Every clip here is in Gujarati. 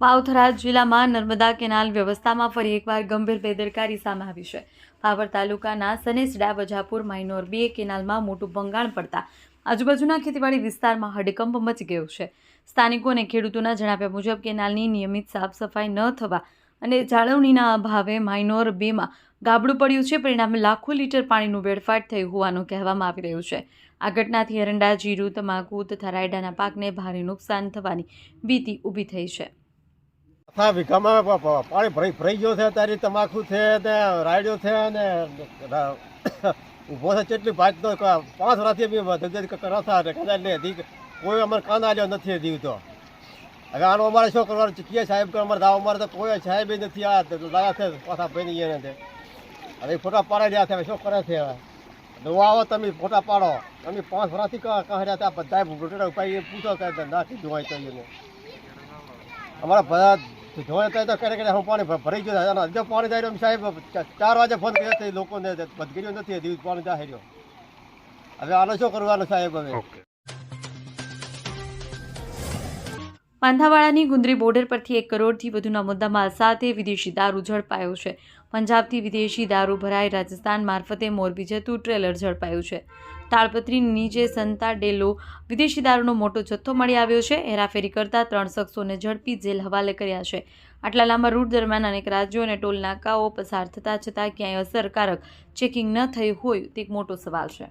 વાવથરા જિલ્લામાં નર્મદા કેનાલ વ્યવસ્થામાં ફરી એકવાર ગંભીર બેદરકારી સામે આવી છે. પાવર તાલુકાના સનેસડા, વજાપુર, માઇનોર બે કેનાલમાં મોટું ભંગાણ પડતા આજુબાજુના ખેતીવાડી વિસ્તારમાં હડકંપ મચી ગયો છે. સ્થાનિકો અને ખેડૂતોના જણાવ્યા મુજબ કેનાલની નિયમિત સાફ સફાઈ ન થવા અને જાળવણીના અભાવે માઇનોર બેમાં ગાબડું પડ્યું છે. પરિણામે લાખો લીટર પાણીનું વેડફાટ થયું હોવાનું કહેવામાં આવી રહ્યું છે. આ ઘટનાથી એરંડા, જીરું, તમાકુ તથા રાયડાના પાકને ભારે નુકસાન થવાની ભીતિ ઊભી થઈ છે. પ- પ- પાણી ભરાઈ ભરાઈ ગયો છે તારી તમાકુ છે ને રાયડો છે ને ઊભો છે કેટલી ભાત તો પાંચ વર્ષથી બી કરતા ને કદાચ ને હજી કોઈ અમારે કાન આવ્યો નથી હજી તો. હવે આનું અમારે શું કરવાનું? ચીકીએ સાહેબ કે અમારે દાવ, અમારે તો કોઈ સાહેબ નથી, આ લાયા છે પાછા ભાઈ એને તે હવે ફોટા પાડી રહ્યા છે શું કરે છે હવે? નવા આવો, તમે ફોટા પાડો. તમે પાંચ વર્ષથી કહ્યા હતા બધા ઉપાય પૂછો કે નાખી જોવાય તો એને. અમારા બધા તો કરે કરે હું પાણી ભરાઈ ગયું હજુ પાણી જાય સાહેબ ચાર વાગે ફોન કર્યો છે લોકોને બદગીરીઓ નથી દિવસ પાણી જાય રહ્યો. હવે આનો શું કરવાનું સાહેબ હવે? પાંથાવાડાની ગુંદરી બોર્ડર પરથી એક કરોડથી વધુના મુદ્દામાલ સાથે વિદેશી દારૂ ઝડપાયો છે. પંજાબથી વિદેશી દારૂ ભરાઈ રાજસ્થાન મારફતે મોરબી જતું ટ્રેલર ઝડપાયું છે. તાળપત્રીની નીચે સંતા ડેલો વિદેશી દારૂનો મોટો જથ્થો મળી આવ્યો છે. હેરાફેરી કરતા ત્રણ શખ્સોને ઝડપી જેલ હવાલે કર્યા છે. આટલા લાંબા રૂટ દરમિયાન અનેક રાજ્યો અને ટોલ નાકાઓ પસાર થતાં છતાં ક્યાંય અસરકારક ચેકિંગ ન થયું હોય તે એક મોટો સવાલ છે.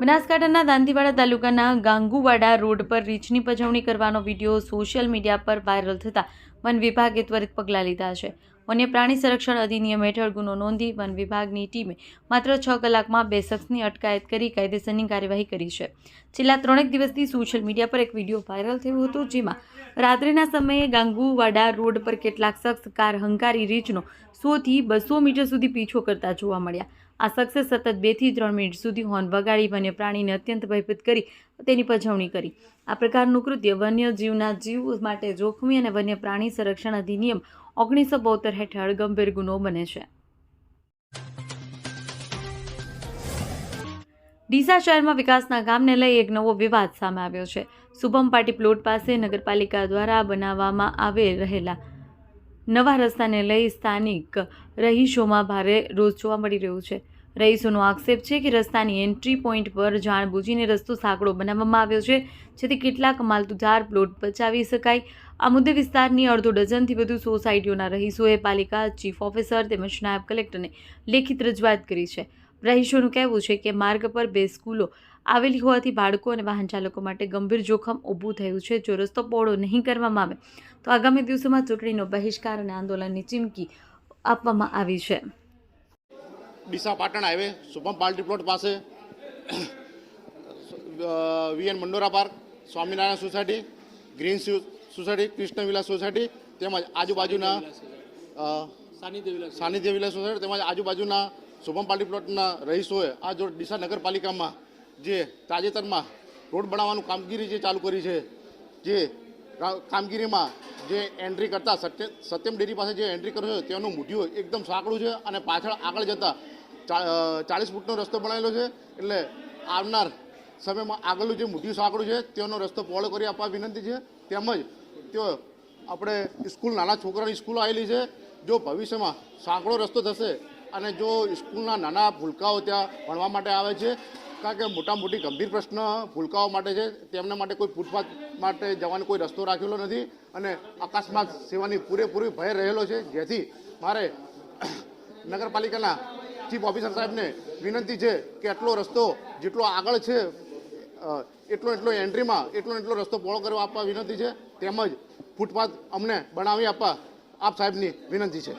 બનાસકાંઠાના દાંતીવાડા તાલુકાના ગાંગુવાડા રોડ પર રીંછની પજવણી કરવાનો વીડિયો સોશિયલ મીડિયા પર વાયરલ થતાં વન વિભાગે ત્વરિત પગલાં લીધા છે. વન્ય પ્રાણી સંરક્ષણ અધિનિયમ હેઠળ ગુનો નોંધી વન વિભાગની ટીમે માત્ર છ કલાકમાં બે શખ્સની અટકાયત કરી કાયદેસરની કાર્યવાહી કરી છે. છેલ્લા ત્રણેક દિવસથી સોશિયલ મીડિયા પર એક વીડિયો વાયરલ થયો હતો જેમાં રાત્રિના સમયે ગાંગુવાડા રોડ પર કેટલાક શખ્સ કાર હંકારી રીંછનો સોથી બસો મીટર સુધી પીછો કરતા જોવા મળ્યા. આ શખ્સે સતત બેથી ત્રણ મિનિટ સુધી હોર્ન વગાડી વન્ય પ્રાણીને અત્યંત ભયભીત કરી તેની પજવણી કરી. આ પ્રકારનું કૃત્ય વન્ય જીવના જીવ માટે જોખમી અને વન્ય પ્રાણી સંરક્ષણ અધિનિયમ ઓગણીસો બોતેર હેઠળ ગંભીર ગુનો બને છે. ડીસા શહેરમાં વિકાસના કામને લઈ એક નવો વિવાદ સામે આવ્યો છે. શુભમ પાર્ટી પ્લોટ પાસે નગરપાલિકા દ્વારા બનાવવામાં આવે રહેલા નવા રસ્તાને લઈ સ્થાનિક રહીશોમાં ભારે રોષ જોવા મળી રહ્યો છે. રહીશોનો આક્ષેપ છે કે રસ્તાની એન્ટ્રી પોઈન્ટ પર જાણબૂજીને રસ્તો સાંકડો બનાવવામાં આવ્યો છે, જેથી કેટલાક માલતુજાર પ્લોટ બચાવી શકાય. આ મુદ્દે વિસ્તારની અડધો ડઝનથી વધુ સોસાયટીઓના રહીશોએ પાલિકા ચીફ ઓફિસર તેમજ નાયબ કલેક્ટરને લેખિત રજૂઆત કરી છે. રહીશોનું કહેવું છે કે માર્ગ પર બે સ્કૂલો આવેલી હોવાથી બાળકો અને વાહન ચાલકો માટે ગંભીર જોખમ ઊભું થયું છે જો રસ્તો પહોળો નહીં કરવામાં આવે તો આગામી દિવસોમાં ચૂંટણીનો બહિષ્કાર અને આંદોલનની ચીમકી આપવામાં આવી છે. ડીસા પાટણ હાઈવે, શુભમ પાલટી પ્લોટ પાસે VN Mandora park, Swaminarayan society, green society Krishna villa society, તેમજ આજુબાજુના સાનિધ્ય વિલા સોસાયટી, તેમજ આજુબાજુના શુભમ પાર્ટી પ્લોટના રહીશોએ આ જો ડીસા નગરપાલિકામાં જે તાજેતરમાં રોડ બનાવવાનું કામગીરી જે ચાલુ કરી છે, જે કામગીરીમાં જે એન્ટ્રી કરતા સત્ય સત્યમ ડેરી પાસે જે એન્ટ્રી કર્યો છે તેનું મૂઢિયું એકદમ સાંકડું છે અને પાછળ આગળ જતા ચાલીસ ફૂટનો રસ્તો બનાવેલો છે. એટલે આવનાર સમયમાં આગળનું જે મૂઢિયું સાંકડું છે, તેનો રસ્તો પહોળો કરી આપવા વિનંતી છે. તેમજ તેઓ આપણે સ્કૂલ, નાના છોકરાની સ્કૂલ આવેલી છે. જો ભવિષ્યમાં સાંકડો રસ્તો થશે અને જો સ્કૂલના નાના ભૂલકાઓ ત્યાં ભણવા માટે આવે છે કારણ કે મોટા મોટી ગંભીર પ્રશ્ન ભૂલકાઓ માટે છે. તેમના માટે કોઈ ફૂટપાથ માટે જવાનો કોઈ રસ્તો રાખેલો નથી અને અકસ્માત સેવાની પૂરેપૂરી ભય રહેલો છે. જેથી મારે નગરપાલિકાના ચીફ ઓફિસર સાહેબને વિનંતી છે કે એટલો રસ્તો જેટલો આગળ છે એટલો એટલો એન્ટ્રીમાં એટલો એટલો રસ્તો પહોળો કરવા આપવા વિનંતી છે. તેમજ ફૂટપાથ અમને બનાવી આપવા આપ સાહેબની વિનંતી છે.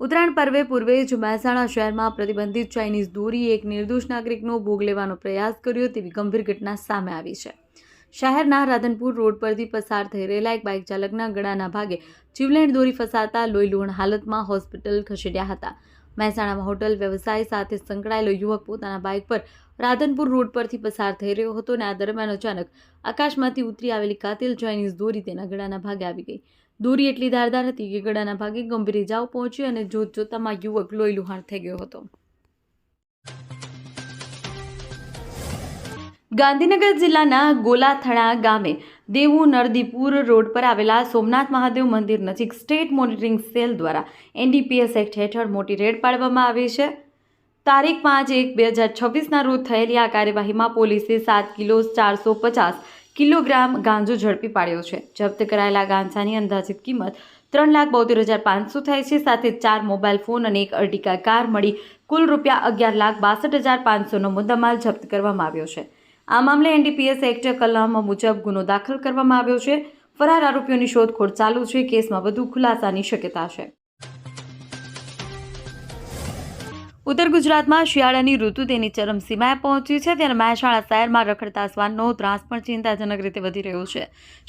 ઉત્તરાયણ પર્વે પૂર્વે જ મહેસાણા શહેરમાં પ્રતિબંધિત ચાઇનીઝ દોરીએ એક નિર્દોષ નાગરિકનો ભોગ લેવાનો પ્રયાસ કર્યો તેવી ગંભીર ઘટના સામે આવી છે. શહેરના રાધનપુર રોડ પરથી પસાર થઈ રહેલા એક બાઇક ચાલકના ગળાના ભાગે જીવલેણ દોરી ફસાતા લોહીલુહણ હાલતમાં હોસ્પિટલ ખસેડ્યા હતા. મહેસાણામાં હોટલ વ્યવસાય સાથે સંકળાયેલો યુવક પોતાના બાઇક પર રાધનપુર રોડ પરથી પસાર થઈ રહ્યો હતો અને આ દરમિયાન અચાનક આકાશમાંથી ઉતરી આવેલી કાતિલ ચાઇનીઝ દોરી તેના ગળાના ભાગે આવી ગઈ. દોરી એટલી ધારદાર હતી કે ગળાના ભાગે ગંભીર ઇજાઓ પહોંચી અને જોત જોતામાં યુવક લોહી લુહાણ થઈ ગયો હતો. ગાંધીનગર જિલ્લાના ગોલાથણા ગામે દેવુ નરદીપુર રોડ પર આવેલા સોમનાથ મહાદેવ મંદિર નજીક સ્ટેટ મોનિટરિંગ સેલ દ્વારા એનડીપીએસ એક્ટ હેઠળ મોટી રેડ પાડવામાં આવી છે. તારીખ પાંચ એક બે હજાર છવ્વીસના રોજ થયેલી આ કાર્યવાહીમાં પોલીસે સાત કિલો ચારસો પચાસ કિલોગ્રામ ગાંજો ઝડપી પાડ્યો છે. જપ્ત કરાયેલા ગાંજાની અંદાજિત કિંમત ત્રણ લાખ બોતેર હજાર પાંચસો થાય છે. સાથે ચાર મોબાઈલ ફોન અને એક અર્ટિકા કાર મળી કુલ રૂપિયા અગિયાર લાખ બાસઠ હજાર પાંચસોનો મુદ્દામાલ જપ્ત કરવામાં આવ્યો છે. આ મામલે એનડીપીએસ એક્ટ કલમ મુજબ ગુનો દાખલ કરવામાં આવ્યો છે. ફરાર આરોપીઓની શોધખોળ ચાલુ છે. કેસમાં વધુ ખુલાસાની શક્યતા છે. ઉત્તર ગુજરાતમાં શિયાળાની ઋતુ તેની ચરમસીમાએ પહોંચી છે, ત્યારે મહેસાણા શહેરમાં રખડતા શ્વાનનો ત્રાસ પણ ચિંતાજનક રીતે વધી રહ્યો છે.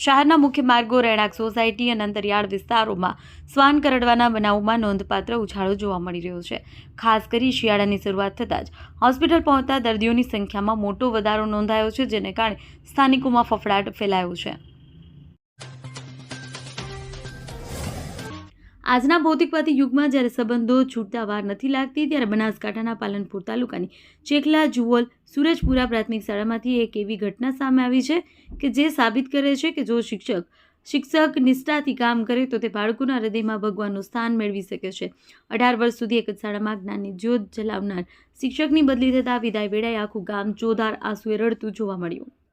શહેરના મુખ્ય માર્ગો રહેણાંક સોસાયટી અને અંતરિયાળ વિસ્તારોમાં શ્વાન કરડવાના બનાવોમાં નોંધપાત્ર ઉછાળો જોવા મળી રહ્યો છે. ખાસ કરી શિયાળાની શરૂઆત થતાં જ હોસ્પિટલ પહોંચતા દર્દીઓની સંખ્યામાં મોટો વધારો નોંધાયો છે, જેને કારણે સ્થાનિકોમાં ફફડાટ ફેલાયો છે. આજના ભૌતિકવાદી યુગમાં જ્યારે સંબંધો છૂટતા વાર નથી લાગતી, ત્યારે બનાસકાંઠાના પાલનપુર તાલુકાની ચેખલા જુવલ સુરજપુરા પ્રાથમિક શાળામાંથી એક એવી ઘટના સામે આવી છે કે જે સાબિત કરે છે કે જો શિક્ષક શિક્ષક નિષ્ઠાથી કામ કરે તો તે બાળકોના હૃદયમાં ભગવાનનું સ્થાન મેળવી શકે છે. અઢાર વર્ષ સુધી એક જ શાળામાં જ્ઞાનની જ્યોત જલાવનાર શિક્ષકની બદલી થતાં વિદાય વેળાએ આખું ગામ જોરદાર આંસુએ રડતું જોવા મળ્યું.